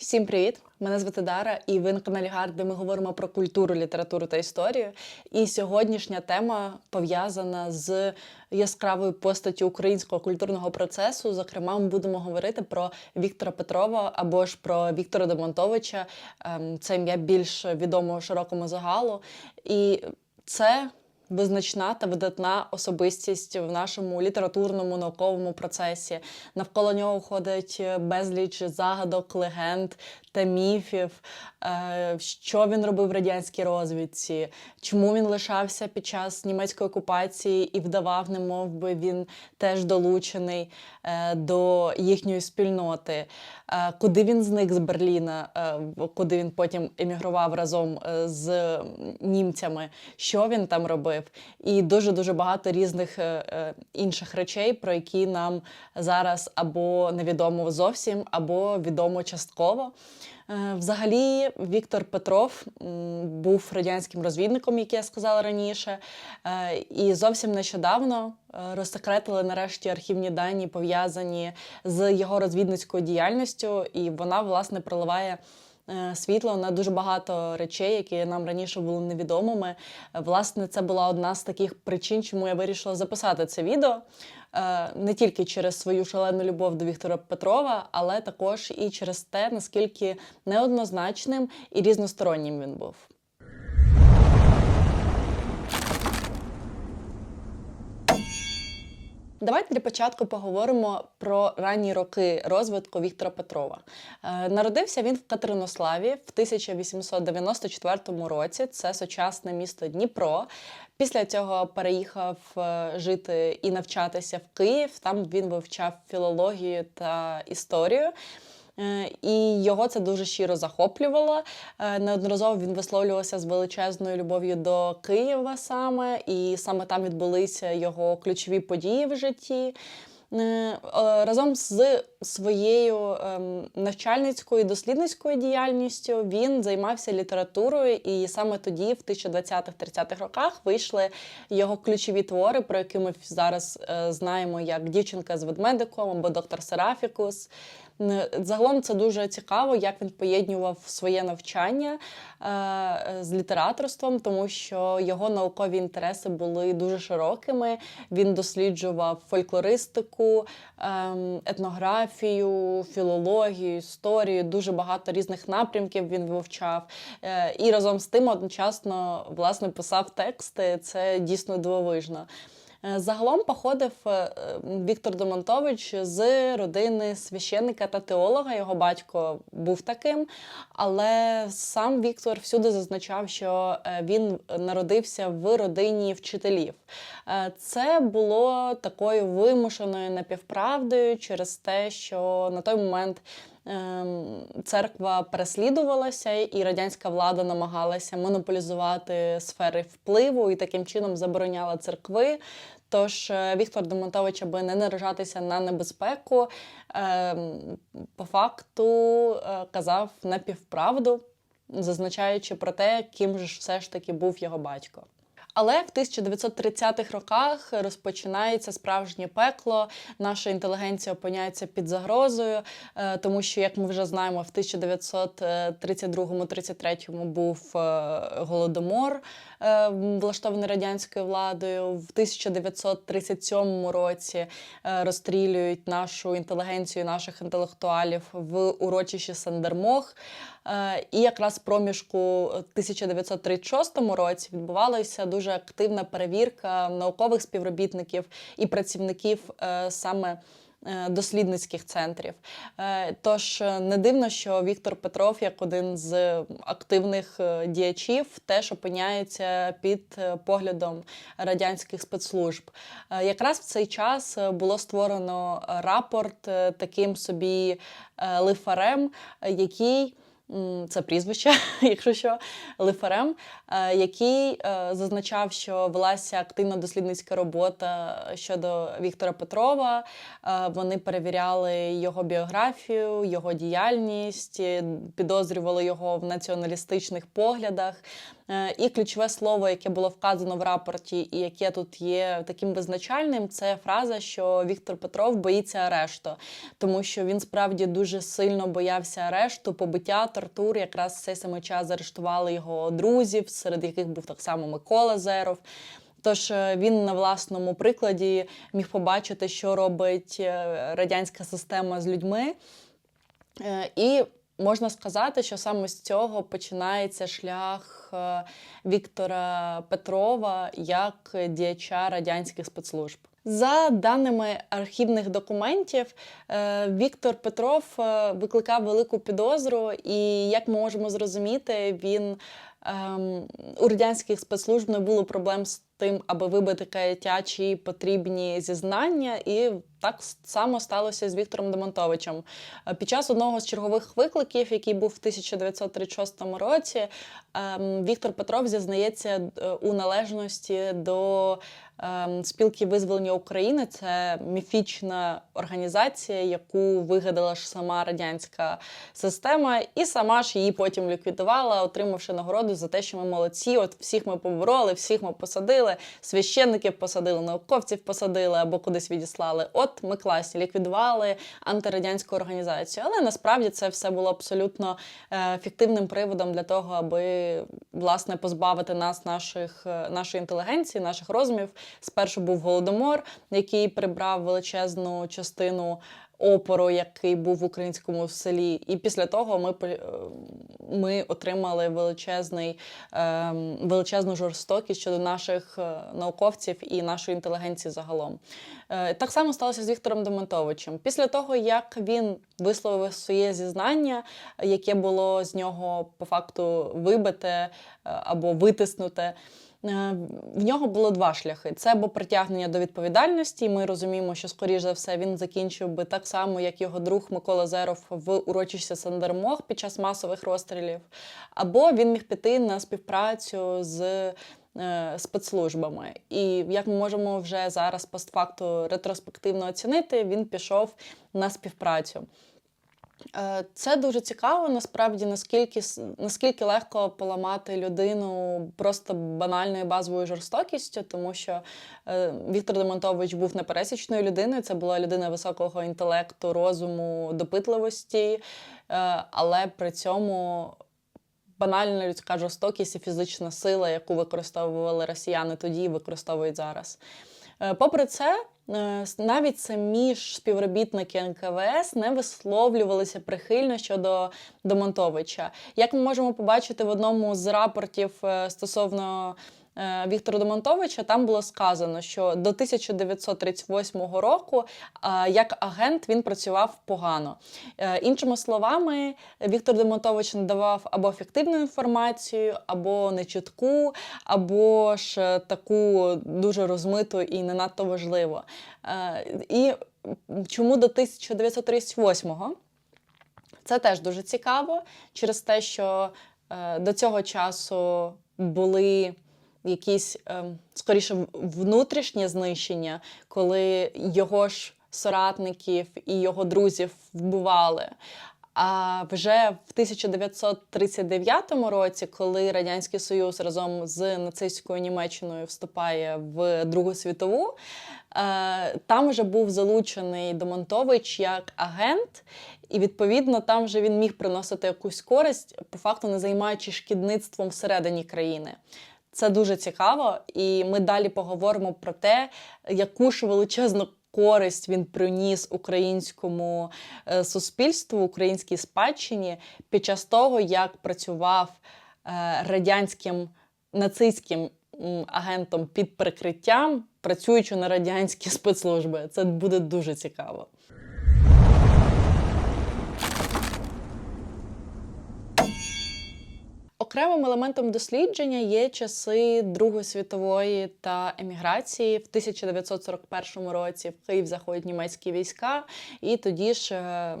Всім привіт! Мене звати Дара, і ви на каналі Гард, де ми говоримо про культуру, літературу та історію. І сьогоднішня тема пов'язана з яскравою постаттю українського культурного процесу. Зокрема, ми будемо говорити про Віктора Петрова або ж про Віктора Демонтовича. Ем, Це ім'я більш відомо широкому загалу. І це визначна та видатна особистість в нашому літературному науковому процесі. Навколо нього ходить безліч загадок, легенд та міфів, Е, що він робив в радянській розвідці, чому він лишався під час німецької окупації і вдавав, немов би він теж долучений е, до їхньої спільноти, Е, куди він зник з Берліна, е, куди він потім емігрував разом е, з німцями, що він там робив, і дуже дуже багато різних е, е, інших речей, про які нам зараз або невідомо зовсім, або відомо частково. Е, Взагалі, Віктор Петров був радянським розвідником, як я сказала раніше, і зовсім нещодавно розсекретили нарешті архівні дані, пов'язані з його розвідницькою діяльністю, і вона, власне, проливає. Е, Світло на дуже багато речей, які нам раніше були невідомими. Е, Власне, це була одна з таких причин, чому я вирішила записати це відео. Е, Не тільки через свою шалену любов до Віктора Петрова, але також і через те, наскільки неоднозначним і різностороннім він був. Давайте для початку поговоримо про ранні роки розвитку Віктора Петрова. Е, Народився він в Катеринославі в 1894 році. Це сучасне місто Дніпро. Після цього переїхав е, жити і навчатися в Київ. Там він вивчав філологію та історію. Е, І його це дуже щиро захоплювало. Е, Неодноразово він висловлювався з величезною любов'ю до Києва саме, і саме там відбулися його ключові події в житті. Е, Разом з своєю ем, навчальницькою і дослідницькою діяльністю він займався літературою, і саме тоді, в 1020-30-х роках, вийшли його ключові твори, про які ми зараз е, знаємо як Дівчинка з ведмедиком або Доктор Серафікус. Загалом це дуже цікаво, як він поєднував своє навчання е, з літераторством, тому що його наукові інтереси були дуже широкими. Він досліджував фольклористику, ем, етнографію, філологію, історію, дуже багато різних напрямків він вивчав. Е, І разом з тим одночасно власне писав тексти. Це дійсно дивовижно. Е, Загалом походив е, Віктор Домонтович з родини священника та теолога. Його батько був таким, але сам Віктор всюди зазначав, що е, він народився в родині вчителів. Це було такою вимушеною напівправдою через те, що на той момент. Ем, Церква переслідувалася, і радянська влада намагалася монополізувати сфери впливу і таким чином забороняла церкви. Тож е, Віктор Демонтович, аби не наражатися на небезпеку, ем, по факту е, казав напівправду, зазначаючи про те, ким же все ж таки був його батько. Але в 1930-х роках розпочинається справжнє пекло. Наша інтелігенція опиняється під загрозою, е, тому що, як ми вже знаємо, в 1932-33 був е, голодомор, е, влаштований радянською владою. В 1937 році розстрілюють нашу інтелігенцію, наших інтелектуалів в урочищі Сандермох. І якраз проміжку 1936 році відбувалася дуже активна перевірка наукових співробітників і працівників е, саме е, дослідницьких центрів. Е, Тож не дивно, що Віктор Петров, як один з активних діячів, теж опиняється під поглядом радянських спецслужб. Якраз в цей час було створено рапорт таким собі лифарем, який це прізвище, якщо що, Лифарем, е, який е, зазначав, що велася активна дослідницька робота щодо Віктора Петрова. Е, Вони перевіряли його біографію, його діяльність, підозрювали його в націоналістичних поглядах. Е, І ключове слово, яке було вказано в рапорті, і яке тут є таким визначальним, це фраза, що Віктор Петров боїться арешту, тому що він справді дуже сильно боявся арешту, побиття, тортур. Якраз цей самий час заарештували його друзів, серед яких був так само Микола Зеров. Тож е, він на власному прикладі міг побачити, що робить е, радянська система з людьми. І можна сказати, що саме з цього починається шлях е, Віктора Петрова як діяча радянських спецслужб. За даними архівних документів, е, Віктор Петров е, викликав велику підозру, і як ми можемо зрозуміти, він ем, у радянських спецслужб не було проблем з тим, аби вибити каяття потрібні зізнання, і так само сталося з Віктором Демонтовичем. Е, Під час одного з чергових викликів, який був в 1936 році, ем, Віктор Петров зізнається е, у належності до спілки визволення України. Це міфічна організація, яку вигадала ж сама радянська система, і сама ж її потім ліквідувала, отримавши нагороду за те, що ми молодці. От всіх ми побороли, всіх ми посадили, священників посадили, науковців посадили або кудись відіслали. От ми класні, ліквідували антирадянську організацію. Але насправді це все було абсолютно е, фіктивним приводом для того, аби власне позбавити нас наших, е, нашої інтелігенції, наших розумів. Спершу був голодомор, який прибрав величезну частину. Опору, який був в українському селі, і після того ми е, ми отримали величезний, ем, величезну жорстокість щодо наших е, науковців і нашої інтелігенції загалом. Е, Так само сталося з Віктором Демонтовичем. Після того, як він висловив своє зізнання, яке було з нього по факту вибите або витиснуте. Е, В нього було два шляхи: це або притягнення до відповідальності. Ми розуміємо, що скоріш за все він закінчив би так само, як його друг Микола Зеров в урочищі Сандермох під час масових розстрілів, або він міг піти на співпрацю з е, спецслужбами. І як ми можемо вже зараз постфакту ретроспективно оцінити, він пішов на співпрацю. Е, Це дуже цікаво, насправді, наскільки, наскільки легко поламати людину просто банальною базовою жорстокістю, тому що е, Віктор Демонтович був непересічною людиною, це була людина високого інтелекту, розуму, допитливості, е, але при цьому банальна людська жорстокість і фізична сила, яку використовували росіяни тоді і використовують зараз. Е, Попри це, е, навіть самі ж співробітники НКВС не висловлювалися прихильно щодо Домонтовича. Як ми можемо побачити в одному з рапортів е, стосовно Віктора Домонтовича, там було сказано, що до 1938 року е, як агент він працював погано. Е, Іншими словами, Віктор Демонтович надавав або фіктивну інформацію, або нечітку, або ж е, таку дуже розмиту і не надто важливу. Е, І чому до 1938-го? Це теж дуже цікаво через те, що е, до цього часу були якісь е, скоріше внутрішнє знищення, коли його ж соратників і його друзів вбивали. А вже в 1939 році, коли Радянський Союз разом з нацистською Німеччиною вступає в Другу світову, е, там вже був залучений Домонтович як агент, і відповідно там вже він міг приносити якусь користь, по факту не займаючи шкідництвом всередині країни. Це дуже цікаво, і ми далі поговоримо про те, яку ж величезну користь він приніс українському е, суспільству, українській спадщині під час того, як працював е, радянським нацистським агентом під прикриттям, працюючи на радянські спецслужби. Це буде дуже цікаво. Окремим елементом дослідження є часи Другої світової та еміграції. В 1941 році в Київ заходять німецькі війська, і тоді ж е,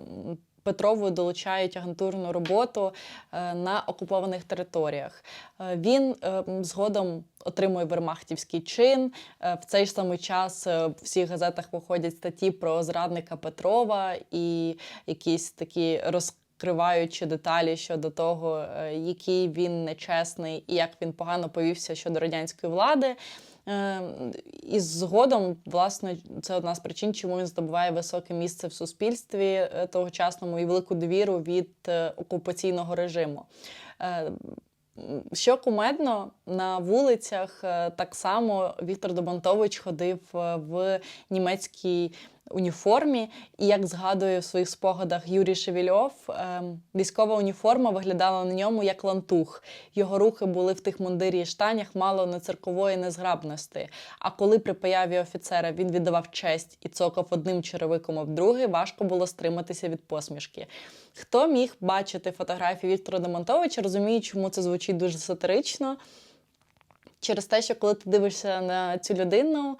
Петрову долучають агентурну роботу е, на окупованих територіях. Е, Він згодом отримує вермахтівський чин. В цей ж самий час в всіх газетах виходять статті про зрадника Петрова і якісь такі розкриваючі деталі щодо того, е, який він нечесний і як він погано повівся щодо радянської влади. Е, І згодом, власне, це одна з причин, чому він здобуває високе місце в суспільстві е, тогочасному і велику довіру від окупаційного режиму. Що кумедно, на вулицях так само Віктор Добантович ходив в німецькій уніформі, і як згадує в своїх спогадах Юрій Шевільов, е, військова уніформа виглядала на ньому як лантух. Його рухи були в тих мундирі і штанях мало не циркової незграбності. А коли при появі офіцера він віддавав честь і цокав одним черевиком об другий, важко було стриматися від посмішки. Хто міг бачити фотографії Віктора Демонтовича, розуміє, чому це звучить дуже сатирично. Через те, що коли ти дивишся на цю людину,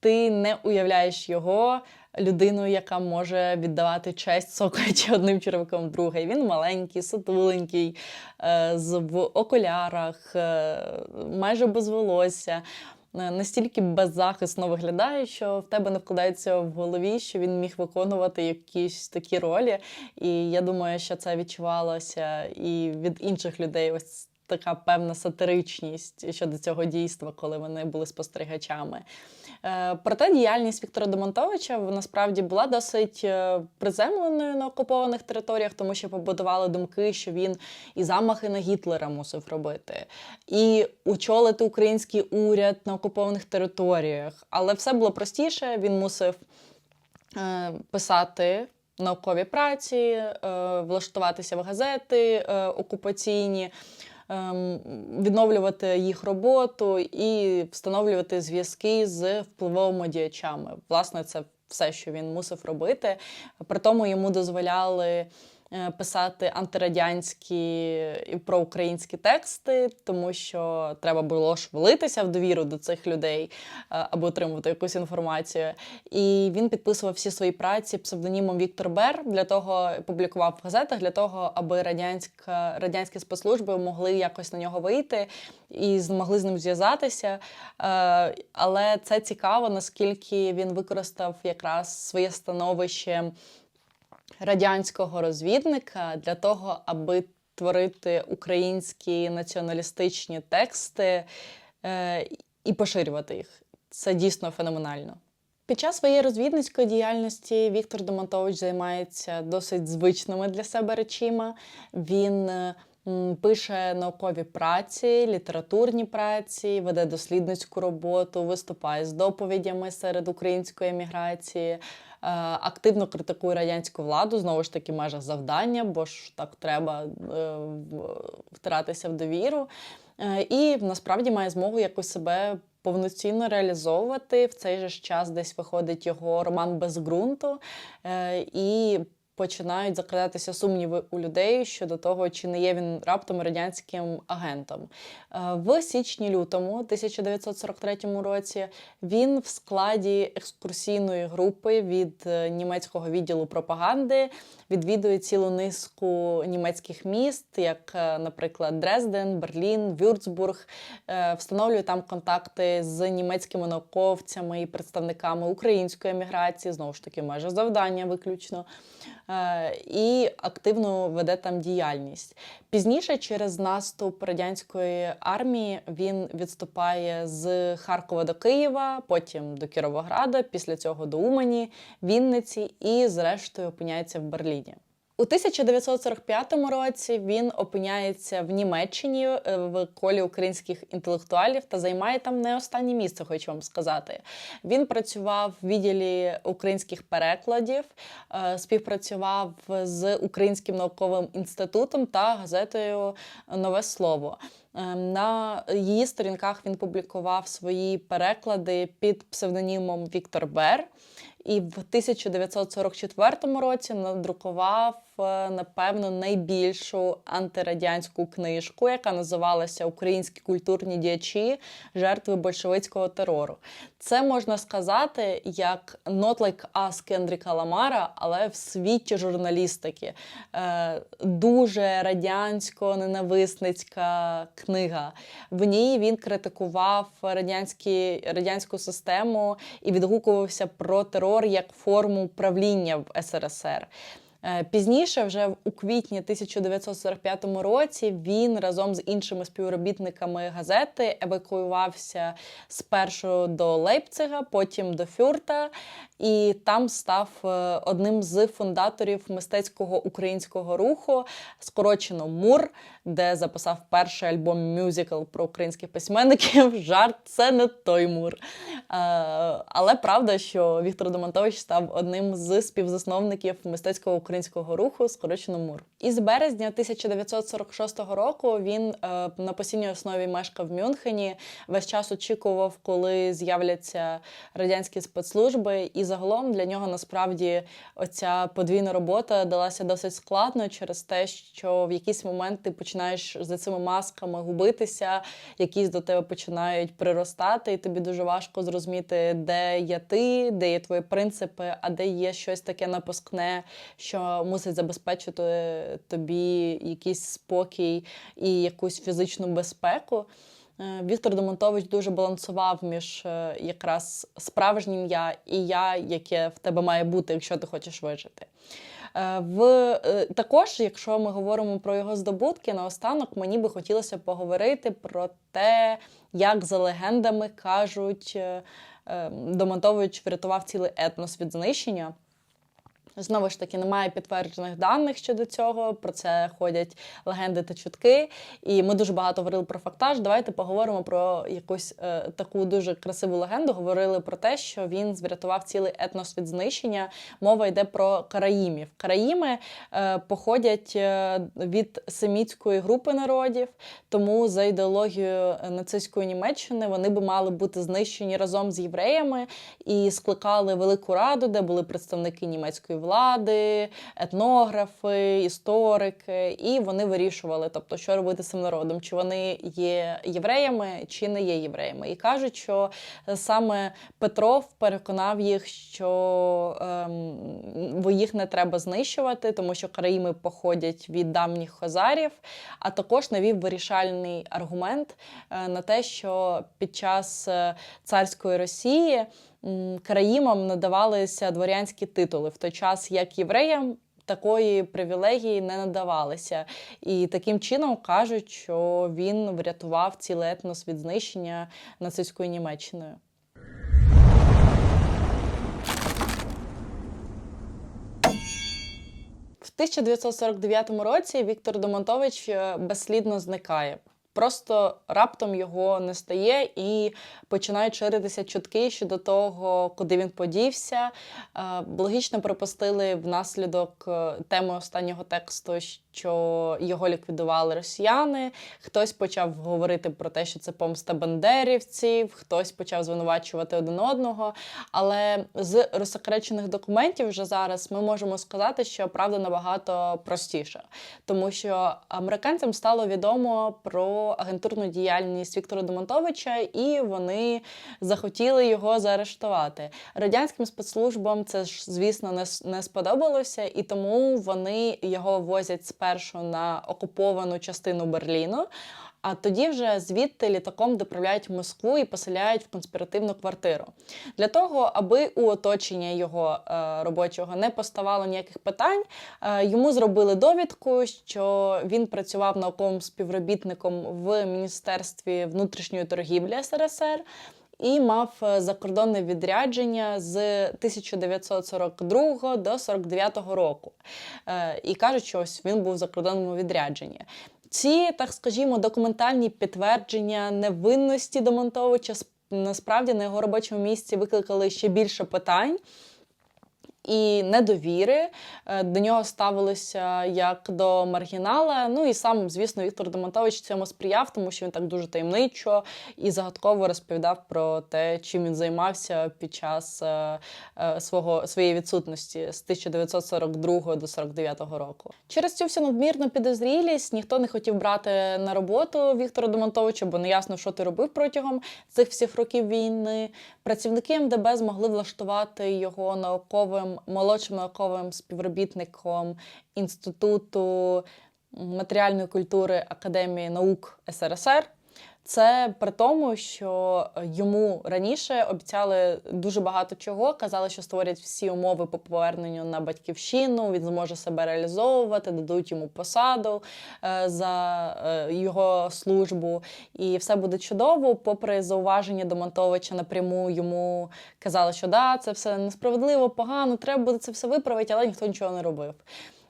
ти не уявляєш його людиною, яка може віддавати честь, сокаючи одним черевиком другий. Він маленький, сутуленький, е, з в окулярах, е, майже без волосся. е, Настільки беззахисно виглядає, що в тебе не вкладається в голові, що він міг виконувати якісь такі ролі. І я думаю, що це відчувалося і від інших людей. Ось така певна сатиричність щодо цього дійства, коли вони були спостерігачами. Е, Проте діяльність Віктора Демонтовича насправді була досить е, приземленою на окупованих територіях, тому що побудували думки, що він і замахи на Гітлера мусив робити, і очолити український уряд на окупованих територіях. Але все було простіше. Він мусив е, писати наукові праці, влаштуватися в газети окупаційні, відновлювати їх роботу і встановлювати зв'язки з впливовими діячами. Власне, це все, що він мусив робити. При тому йому дозволяли. Е, Писати антирадянські і проукраїнські тексти, тому що треба було ж влитися в довіру до цих людей е, аби отримувати якусь інформацію. І він підписував всі свої праці псевдонімом Віктор Бер для того, публікував в газетах для того, аби радянська радянські спецслужби могли якось на нього вийти і змогли з ним зв'язатися. Е, Але це цікаво, наскільки він використав якраз своє становище радянського розвідника для того, аби творити українські націоналістичні тексти е, і поширювати їх. Це дійсно феноменально. Під час своєї розвідницької діяльності Віктор Домонтович займається досить звичними для себе речима. Він е, пише наукові праці, літературні праці, веде дослідницьку роботу, виступає з доповідями серед української еміграції, активно критикує радянську владу, знову ж таки, в завдання, бо ж так треба е, втиратися в довіру. Е, І насправді має змогу якось себе повноцінно реалізовувати. В цей же час десь виходить його роман без ґрунту. Е, І починають закрадатися сумніви у людей щодо того, чи не є він раптом радянським агентом. Е, В січні-лютому 1943 році він в складі екскурсійної групи від е, німецького відділу пропаганди відвідує цілу низку німецьких міст, як, е, наприклад, Дрезден, Берлін, Вюрцбург, встановлює там контакти з німецькими науковцями і представниками української еміграції, знову ж таки, майже завдання виключно, і активно веде там діяльність. Пізніше, через наступ радянської армії, він відступає з Харкова до Києва, потім до Кіровограда, після цього до Умані, Вінниці і, зрештою, опиняється в Берліні. У 1945 році він опиняється в Німеччині е, в колі українських інтелектуалів та займає там не останнє місце, хочу вам сказати. Він працював в відділі українських перекладів, е, співпрацював з Українським науковим інститутом та газетою Нове слово. Е, На її сторінках він публікував свої переклади під псевдонімом Віктор Бер. І в 1944 році надрукував напевно найбільшу антирадянську книжку, яка називалася Українські культурні діячі, жертви большевицького терору. Це можна сказати як «Not like us» Кендріка Ламара, але в світі журналістики. Е, Дуже радянсько-ненависницька книга. В ній він критикував радянські, радянську систему і відгукувався про терор як форму правління в СРСР. Е, Пізніше, вже у квітні 1945 році, він разом з іншими співробітниками газети евакуювався спершу до Лейпцига, потім до Фюрта, і там став е, одним з фундаторів мистецького українського руху, скорочено МУР, де записав перший альбом мюзикл про українських письменників. Жарт, це не той мур. Е, Але правда, що Віктор Домонтович став одним з співзасновників мистецького українського руху, скорочено МУР. З березня 1946 року він е, на постійній основі мешкав в Мюнхені. Весь час очікував, коли з'являться радянські спецслужби. І загалом для нього насправді оця подвійна робота далася досить складно через те, що в якийсь момент ти починаєш за цими масками губитися, якісь до тебе починають приростати, і тобі дуже важко зрозуміти, де є ти, де є твої принципи, а де є щось таке напускне, що мусить забезпечити тобі якийсь спокій і якусь фізичну безпеку. Е, Віктор Демонтович дуже балансував між е, якраз справжнім я і я, яке в тебе має бути, якщо ти хочеш вижити. Е, В е, також, якщо ми говоримо про його здобутки, наостанок мені би хотілося поговорити про те, як за легендами кажуть, е, е, Домонтович врятував цілий етнос від знищення. Знову ж таки, немає підтверджених даних щодо цього. Про це ходять легенди та чутки. І ми дуже багато говорили про фактаж. Давайте поговоримо про якусь е, таку дуже красиву легенду. Говорили про те, що він врятував цілий етнос від знищення. Мова йде про караїмів. Караїми е, походять е, від семітської групи народів, тому за ідеологією нацистської Німеччини вони би мали бути знищені разом з євреями і скликали велику раду, де були представники німецької влади, етнографи, історики, і вони вирішували, тобто, що робити з цим народом, чи вони є євреями, чи не є євреями. І кажуть, що саме Петров переконав їх, що ем, їх не треба знищувати, тому що караїми походять від давніх хозарів, а також навів вирішальний аргумент е, на те, що під час е, царської Росії м, караїмам надавалися дворянські титули, в той час як євреям. Такої привілегії не надавалися, і таким чином кажуть, що він врятував цілий етнос від знищення нацистською Німеччиною. В 1949 році Віктор Домонтович е, безслідно зникає. Просто раптом його не стає і починають ширитися чутки щодо того, куди він подівся. Е, Логічно припустили внаслідок е, теми останнього тексту, що його ліквідували росіяни. Хтось почав говорити про те, що це помста бандерівців, хтось почав звинувачувати один одного. Але з розсекречених документів вже зараз ми можемо сказати, що правда набагато простіша, тому що американцям стало відомо про агентурну діяльність Віктора Домонтовича, і вони захотіли його заарештувати. Радянським спецслужбам це ж, звісно, не, не сподобалося, і тому вони його возять спершу на окуповану частину Берліну. А тоді вже звідти літаком доправляють в Москву і поселяють в конспіративну квартиру. Для того, аби у оточення його е, робочого не поставало ніяких питань, е, йому зробили довідку, що він працював науковим співробітником в Міністерстві внутрішньої торгівлі СРСР. І мав е, закордонне відрядження з 1942 до 49 року. І кажуть, що ось він був в закордонному відрядженні. Ці, так скажімо, документальні підтвердження невинності Домонтовича сп- насправді на його робочому місці викликали ще більше питань. І недовіри. Е, До нього ставилися як до маргінала. Ну і сам, звісно, Віктор Демонтович цьому сприяв, тому що він так дуже таємничо і загадково розповідав про те, чим він займався під час е, е, свого своєї відсутності з 1942 до 49 року. Через цю всю надмірну підозрілість ніхто не хотів брати на роботу Віктора Демонтовича, бо не ясно, що ти робив протягом цих всіх років війни. Працівники МДБ змогли влаштувати його науковим молодшим науковим співробітником інституту матеріальної культури Академії наук СРСР. Це при тому, що йому раніше обіцяли дуже багато чого. Казали, що створять всі умови по поверненню на батьківщину. Він зможе себе реалізовувати, дадуть йому посаду е, за е, його службу, і все буде чудово. Попри зауваження до Монтовича напряму йому казали, що да, це все несправедливо, погано, треба буде це все виправити, але ніхто нічого не робив.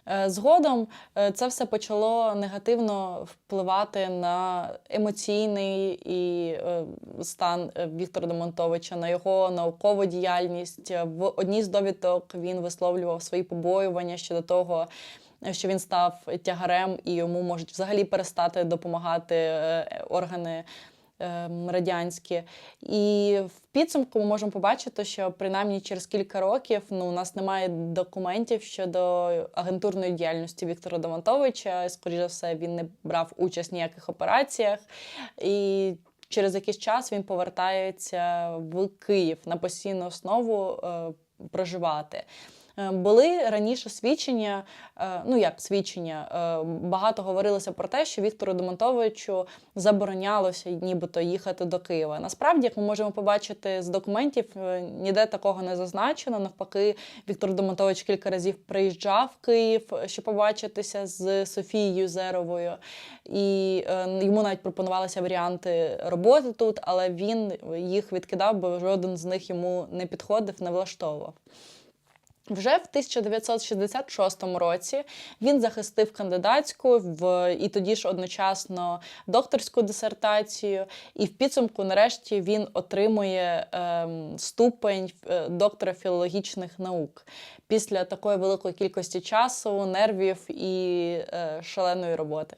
Е, Згодом е, це все почало негативно впливати на емоційний і е, стан Віктора Демонтовича, на його наукову діяльність. В одній з довідок він висловлював свої побоювання щодо того, що він став тягарем і йому можуть взагалі перестати допомагати органи радянські. І в підсумку ми можемо побачити, що принаймні через кілька років ну, у нас немає документів щодо агентурної діяльності Віктора Домонтовича. Скоріше все, він не брав участь в ніяких операціях. І через якийсь час він повертається в Київ на постійну основу е, проживати. Е, Були раніше свідчення, е, ну як свідчення, е, багато говорилося про те, що Віктору Демонтовичу заборонялося нібито їхати до Києва. Насправді, як ми можемо побачити з документів, ніде такого не зазначено. Навпаки, Віктор Демонтович кілька разів приїжджав в Київ, щоб побачитися з Софією Зеровою, і йому навіть пропонувалися варіанти роботи тут, але він їх відкидав, бо жоден з них йому не підходив, не влаштовував. Вже в 1966 році він захистив кандидатську в і тоді ж одночасно докторську дисертацію. І в підсумку, нарешті, він отримує ем, ступень е, доктора філологічних наук після такої великої кількості часу, нервів і е, шаленої роботи.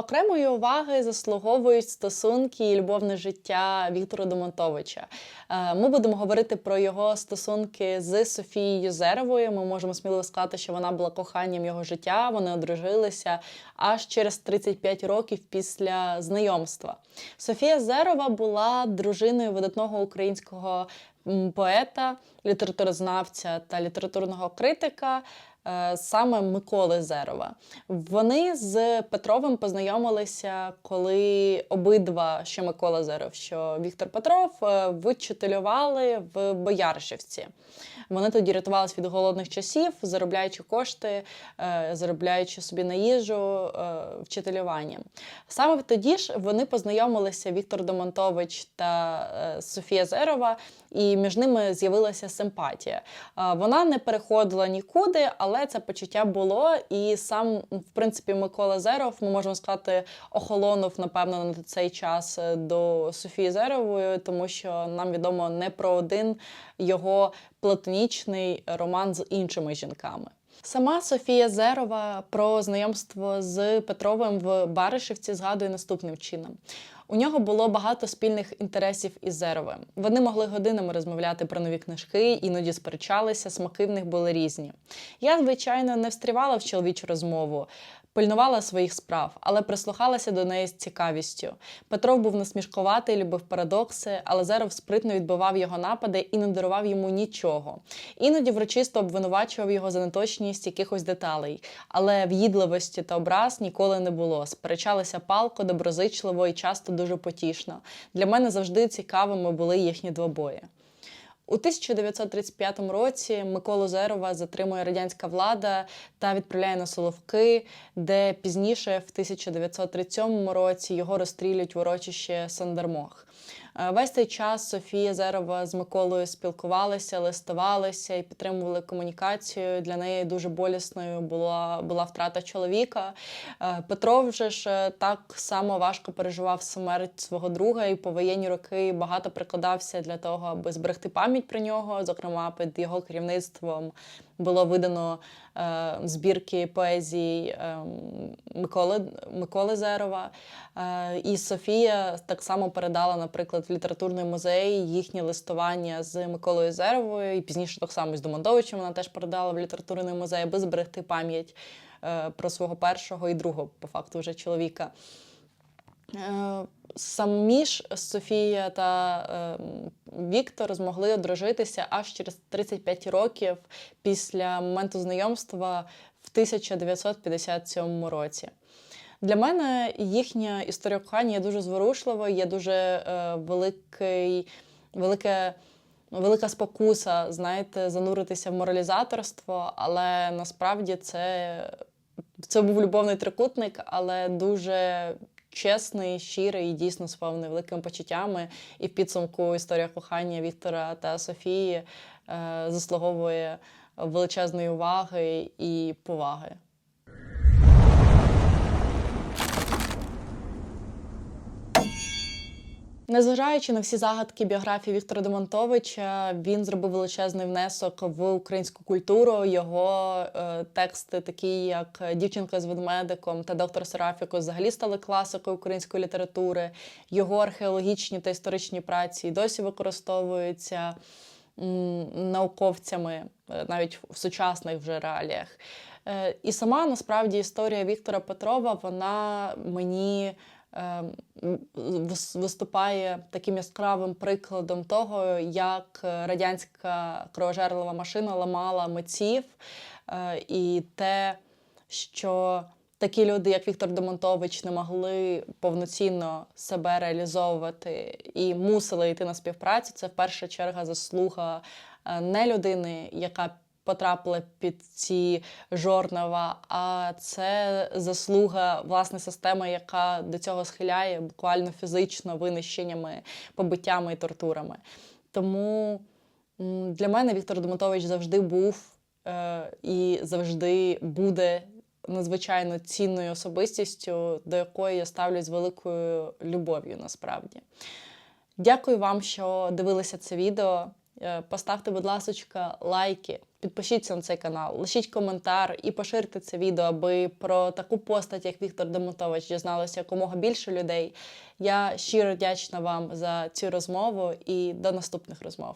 Окремої уваги заслуговують стосунки і любовне життя Віктора Домонтовича. Е, Ми будемо говорити про його стосунки з Софією Зеровою. Ми можемо сміливо сказати, що вона була коханням його життя. Вони одружилися аж через 35 років після знайомства. Софія Зерова була дружиною видатного українського поета, літературознавця та літературного критика саме Миколи Зерова. Вони з Петровим познайомилися, коли обидва, що Микола Зеров, що Віктор Петров, е, вичителювали в Бояршівці. Вони тоді рятувалися від голодних часів, заробляючи кошти, е, заробляючи собі на їжу е, вчителюванням. Саме тоді ж вони познайомилися Віктор Домонтович та е, Софія Зерова, і між ними з'явилася симпатія. Е, Вона не переходила нікуди, але це почуття було. І сам, в принципі, Микола Зеров, ми можемо сказати, охолонув, напевно, на цей час е, до Софії Зерової, тому що нам відомо не про один його платонічний роман з іншими жінками. Сама Софія Зерова про знайомство з Петровим в Баришівці згадує наступним чином. У нього було багато спільних інтересів із Зеровим. Вони могли годинами розмовляти про нові книжки, іноді сперечалися, смаки в них були різні. Я, звичайно, не встрівала в чоловічу розмову, пильнувала своїх справ, але прислухалася до неї з цікавістю. Петров був насмішкуватий, любив парадокси, але Зеров спритно відбивав його напади і не дарував йому нічого. Іноді врочисто обвинувачував його за неточність якихось деталей, але в'їдливості та образ ніколи не було. Сперечалися палко, доброзичливо і часто дуже потішно. Для мене завжди цікавими були їхні двобої. У 1935 році Миколу Зерова затримує радянська влада та відправляє на Соловки, де пізніше, в 1937 році, його розстрілюють в урочище Сандермох. Е, Весь цей час Софія Зерова з Миколою спілкувалися, листувалися і підтримували комунікацію. Для неї дуже болісною була, була втрата чоловіка. Е, Петро вже ж е, так само важко переживав смерть свого друга, і по воєнні роки багато прикладався для того, аби зберегти пам'ять про нього. Зокрема, під його керівництвом було видано е, збірки поезій е, Миколи, Миколи Зерова. Е, і Софія так само передала, наприклад, в літературний музей їхнє листування з Миколою Зеровою, і пізніше так само з Домандовичем вона теж передала в літературний музей, аби зберегти пам'ять е, про свого першого і другого, по факту, вже чоловіка. Е, Самі ж Софія та е, Віктор змогли одружитися аж через 35 років після моменту знайомства в 1957 році. Для мене їхня історія кохання є дуже зворушливою, є дуже е, великий, велике, велика спокуса, знаєте, зануритися в моралізаторство, але насправді це, це був любовний трикутник, але дуже чесний, щирий і дійсно сповнений великими почуттями. І в підсумку історія кохання Віктора та Софії е, заслуговує величезної уваги і поваги. Незважаючи на всі загадки біографії Віктора Демонтовича, він зробив величезний внесок в українську культуру. Його е, тексти, такі як Дівчинка з ведмедиком та доктор Серафіко, взагалі стали класикою української літератури. Його археологічні та історичні праці досі використовуються м, науковцями е, навіть в сучасних вже реаліях. Е, і сама насправді історія Віктора Петрова, вона мені виступає таким яскравим прикладом того, як радянська кровожерлива машина ламала митців, е, і те, що такі люди, як Віктор Демонтович, не могли повноцінно себе реалізовувати і мусили йти на співпрацю. Це в перша черга заслуга е, не людини, яка потрапила під ці жорнова, а це заслуга власне системи, яка до цього схиляє буквально фізично винищеннями, побиттями і тортурами. Тому для мене Віктор Демонтович завжди був е, і завжди буде надзвичайно цінною особистістю, до якої я ставлюсь з великою любов'ю насправді. Дякую вам, що дивилися це відео. Е, Поставте, будь ласка, лайки, підпишіться на цей канал, лишіть коментар і поширте це відео, аби про таку постать, як Віктор Демонтович, дізналося якомога більше людей. Я щиро вдячна вам за цю розмову і до наступних розмов.